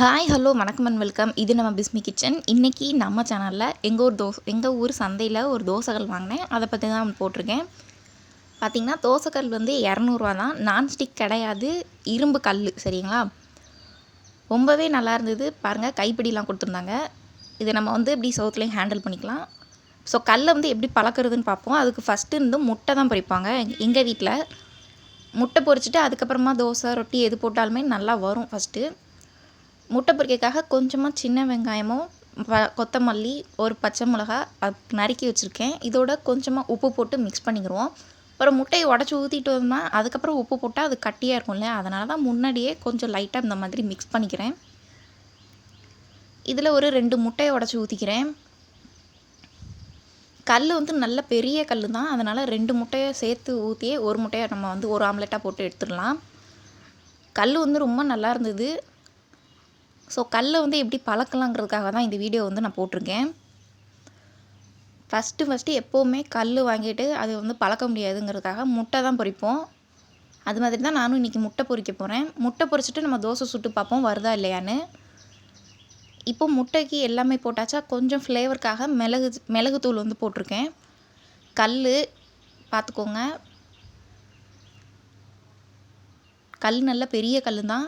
Hi hello வணக்கம் and welcome இது நம்ம பிஸ்மி கிச்சன். இன்றைக்கி நம்ம சேனலில் எங்கள் ஊர் தோசை எங்கள் ஊர் சந்தையில் ஒரு தோசைகள் வாங்கினேன். அதை பற்றி தான் போட்டிருக்கேன். பார்த்திங்கன்னா தோசைக்கல் வந்து இரநூறுவா தான். நான்ஸ்டிக் கிடையாது. இரும்பு கல் சரிங்களா? ரொம்பவே நல்லா இருந்தது. பாருங்கள் கைப்பிடிலாம் கொடுத்துருந்தாங்க. இதை நம்ம வந்து எப்படி சவுத்துலேயும் ஹேண்டில் பண்ணிக்கலாம். ஸோ கல்லை வந்து எப்படி பழக்கிறதுன்னு பார்ப்போம். அதுக்கு ஃபஸ்ட்டு இருந்து முட்டை தான் பொரிப்பாங்க எங்கள் வீட்டில் முட்டை பொறிச்சிட்டு அதுக்கப்புறமா தோசை ரொட்டி எது போட்டாலுமே நல்லா வரும் ஃபஸ்ட்டு முட்டை பொரிக்கிறதுக்காக கொஞ்சமாக சின்ன வெங்காயமும் ப கொத்தமல்லி ஒரு பச்சை மிளகா அது நறுக்கி வச்சுருக்கேன். இதோட கொஞ்சமாக உப்பு போட்டு மிக்ஸ் பண்ணிக்கிடுவோம் அப்புறம் முட்டையை உடச்சி ஊற்றிட்டு வந்தோம்னா அதுக்கப்புறம் உப்பு போட்டால் அது கட்டியாக இருக்கும் இல்லையா? அதனால தான் முன்னாடியே கொஞ்சம் லைட்டாக இந்த மாதிரி மிக்ஸ் பண்ணிக்கிறேன். இதில் ஒரு ரெண்டு முட்டையை உடச்சி ஊற்றிக்கிறேன் கல் வந்து நல்ல பெரிய கல் தான். அதனால் ரெண்டு முட்டையை சேர்த்து ஊற்றியே ஒரு முட்டையை நம்ம வந்து ஒரு ஆம்லெட்டாக போட்டு எடுத்துடலாம். கல் வந்து ரொம்ப நல்லா இருந்தது. ஸோ கல்லை வந்து எப்படி பழக்கலாங்கிறதுக்காக தான் இந்த வீடியோ வந்து நான் போட்டிருக்கேன். ஃபஸ்ட்டு ஃபஸ்ட்டு எப்போவுமே கல் வாங்கிட்டு அது வந்து பழக்க முடியாதுங்கிறதுக்காக முட்டை தான் பொரிப்போம் அது மாதிரி தான் நானும் இன்றைக்கி முட்டை பொறிக்க போகிறேன் முட்டை பொறிச்சிட்டு நம்ம தோசை சுட்டு பார்ப்போம் வருதா இல்லையான்னு. இப்போ முட்டைக்கு எல்லாமே போட்டாச்சா கொஞ்சம் ஃப்ளேவருக்காக மிளகு மிளகுத்தூள் வந்து போட்டிருக்கேன். கல் பார்த்துக்கோங்க. கல் நல்ல பெரிய கல் தான்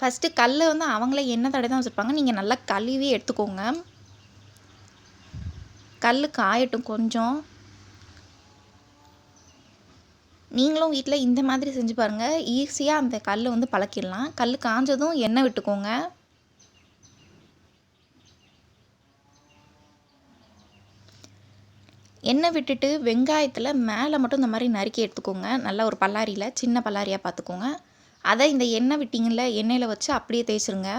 ஃபஸ்ட்டு கல்லை வந்து அவங்களே எண்ணெய் தடவை தான் வச்சுருப்பாங்க? நீங்கள் நல்லா கழுவி எடுத்துக்கோங்க. கல் காயட்டும் கொஞ்சம். நீங்களும் வீட்டில் இந்த மாதிரி செஞ்சு பாருங்கள் ஈஸியாக அந்த கல் வந்து பழக்கிடலாம். கல் காஞ்சதும் எண்ணெய் விட்டுக்கோங்க. எண்ணெய் விட்டுட்டு வெங்காயத்தில் மேலே மட்டும் இந்த மாதிரி நறுக்கி எடுத்துக்கோங்க. நல்லா ஒரு பல்லாரியில் சின்ன பல்லாரியாக பார்த்துக்கோங்க அதை இந்த எண்ணெய் விட்டிங்கள்ல எண்ணெயில் வச்சு அப்படியே தேய்ச்சிருங்க.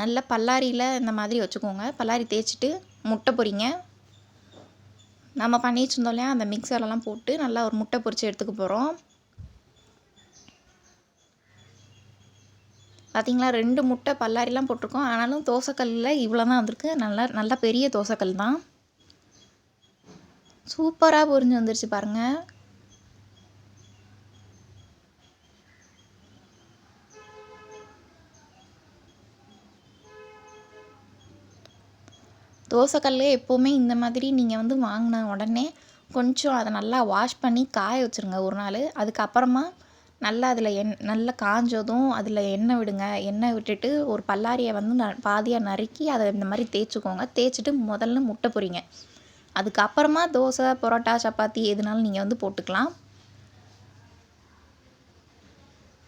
நல்ல பல்லாரியில் இந்த மாதிரி வச்சுக்கோங்க. பல்லாரி தேய்ச்சிட்டு முட்டை பொறிங்க நம்ம பண்ணி வச்சுருந்தோம் இல்லையா அந்த மிக்சர்லாம் போட்டு நல்லா ஒரு முட்டை பொரித்து எடுத்துக்க போகிறோம் பார்த்திங்களா ரெண்டு முட்டை பல்லாரிலாம் போட்டிருக்கோம். ஆனாலும் தோசைக்கல்லில் இவ்வளோ தான் வந்திருக்கு. நல்லா நல்லா பெரிய தோசைக்கல் தான். சூப்பராக பொரிஞ்சு வந்துருச்சு பாருங்கள் தோசைக்கல்லே எப்போவுமே இந்த மாதிரி நீங்கள் வந்து வாங்கின உடனே கொஞ்சம் அதை நல்லா வாஷ் பண்ணி காய வச்சுருங்க ஒரு நாள். அதுக்கப்புறமா நல்லா அதில் எண் நல்லா காஞ்சதும் அதில் எண்ணெய் விடுங்க. எண்ணெய் விட்டுட்டு ஒரு பல்லாரியை வந்து ந பாதியாக நறுக்கி அதை இந்த மாதிரி தேய்ச்சிக்கோங்க. தேய்ச்சிட்டு முதல்ல முட்டை பொறிங்க அதுக்கப்புறமா தோசை பரோட்டா சப்பாத்தி எதுனாலும் நீங்கள் வந்து போட்டுக்கலாம்.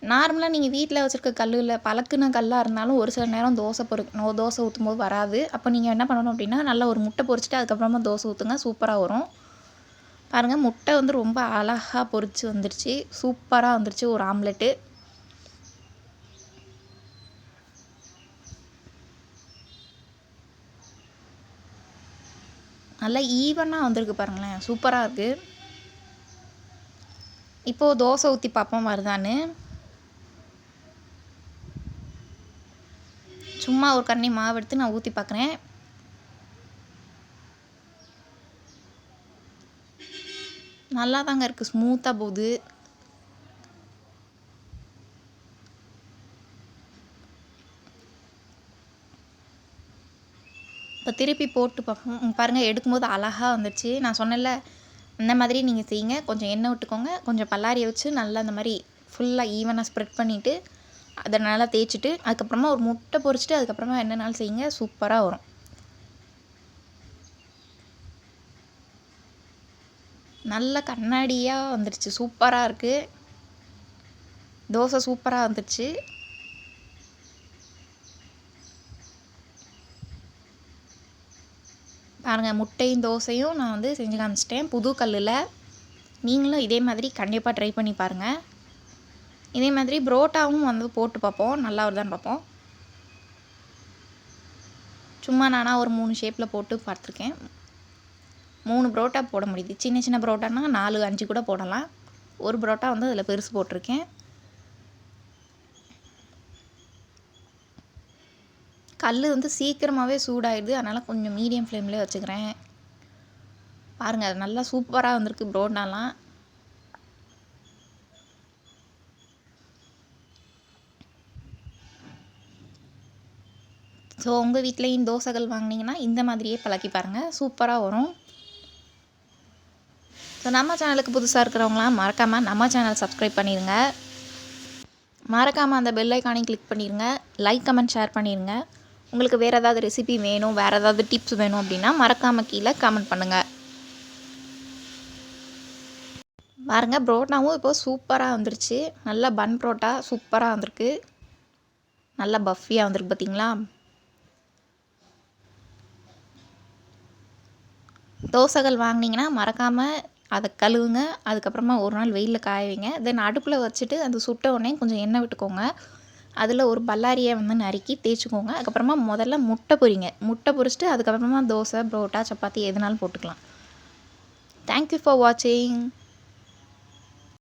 நார்மலாக நீங்கள் வீட்டில் வச்சுருக்க கல்லில் பழக்குன கல்லாக இருந்தாலும் ஒரு சில நேரம் தோசை பொறு தோசை ஊற்றும் போது வராது. அப்போ நீங்கள் என்ன பண்ணணும் அப்படின்னா நல்லா ஒரு முட்டை பொரிச்சிட்டு அதுக்கப்புறமா தோசை ஊற்றுங்க சூப்பராக வரும். பாருங்கள் முட்டை வந்து ரொம்ப அழகாக பொறிச்சு வந்துருச்சு. சூப்பராக வந்துருச்சு ஒரு ஆம்லெட்டு. நல்லா ஈவனாக வந்திருக்கு பாருங்களேன். சூப்பராக இருக்குது இப்போது தோசை ஊற்றி பார்ப்போம் வருதான்னு. சும்மா ஒரு கண்ணி மாவு எடுத்து நான் ஊற்றி பார்க்குறேன். நல்லா தாங்க இருக்குது ஸ்மூத்தாக போகுது. இப்போ திருப்பி போட்டு பார்ப்போம் பாருங்கள் எடுக்கும்போது அழகாக வந்துடுச்சு நான் சொன்னேன்ல இந்த மாதிரி நீங்கள் செய்யுங்க. கொஞ்சம் எண்ணெய் விட்டுக்கோங்க. கொஞ்சம் பல்லாரியை வச்சு நல்லா அந்த மாதிரி ஃபுல்லாக ஈவனாக ஸ்ப்ரெட் பண்ணிவிட்டு அதை நல்லா தேய்ச்சிட்டு அதுக்கப்புறமா ஒரு முட்டை பொறிச்சிட்டு அதுக்கப்புறமா என்னென்னாலும் செய்யுங்க. சூப்பராக வரும். நல்ல கண்ணாடியாக வந்துடுச்சு சூப்பராக இருக்குது தோசை சூப்பராக வந்துடுச்சு பாருங்கள் முட்டையும் தோசையும் நான் வந்து செஞ்சு காமிச்சிட்டேன். புது கல்லில். நீங்களும் இதே மாதிரி கண்டிப்பாக ட்ரை பண்ணி பாருங்கள் இதே மாதிரி புரோட்டாவும் வந்து போட்டு பார்ப்போம். நல்லா வருதான்னு பார்ப்போம். சும்மா நானாக ஒரு மூணு ஷேப்பில் போட்டு பார்த்துருக்கேன். மூணு புரோட்டா போட முடியுது. சின்ன சின்ன புரோட்டானா நாலு அஞ்சு கூட போடலாம். ஒரு புரோட்டா வந்து அதில் பெருசு போட்டிருக்கேன். கல் வந்து சீக்கிரமாகவே சூடாயிடுது. அதனால் கொஞ்சம் மீடியம் ஃப்ளேம்லேயே வச்சுக்கிறேன். பாருங்கள் அது நல்லா சூப்பராக வந்திருக்கு புரோட்டாலாம் ஸோ உங்கள் வீட்லேயும் தோசைகள் வாங்கினீங்கன்னா இந்த மாதிரியே பழக்கி பாருங்கள் சூப்பராக வரும். ஸோ நம்ம சேனலுக்கு புதுசாக இருக்கிறவங்களாம் மறக்காமல் நம்ம சேனல் சப்ஸ்கிரைப் பண்ணிடுங்க மறக்காமல் அந்த பெல் ஐக்கானையும் கிளிக் பண்ணிடுங்க லைக் கமெண்ட் ஷேர் பண்ணிடுங்க உங்களுக்கு வேறு ஏதாவது ரெசிபி வேணும் வேறு ஏதாவது டிப்ஸ் வேணும் அப்படின்னா மறக்காமல் கீழே கமெண்ட் பண்ணுங்கள் பாருங்க புரோட்டாவும் இப்போ சூப்பராக வந்துருச்சு. நல்லா பன் புரோட்டா சூப்பராக வந்திருக்கு. நல்லா பஃபியாக வந்திருக்கு பார்த்தீங்களா தோசைகள் வாங்கினீங்கன்னா மறக்காமல் அதை கழுவுங்க. அதுக்கப்புறமா ஒரு நாள் வெயிலில் காய வைங்க. தென் அடுப்பில் வச்சுட்டு அது சுட்ட உடனே கொஞ்சம் எண்ணெய் விட்டுக்கோங்க. அதில் ஒரு பல்லாரியை வந்து நறுக்கி தேய்ச்சிக்கோங்க. அதுக்கப்புறமா முதல்ல முட்டை பொரிங்க. முட்டை பொரிச்சிட்டு அதுக்கப்புறமா தோசை புரோட்டா சப்பாத்தி எதுனாலும் போட்டுக்கலாம். தேங்க்யூ ஃபார் வாட்சிங்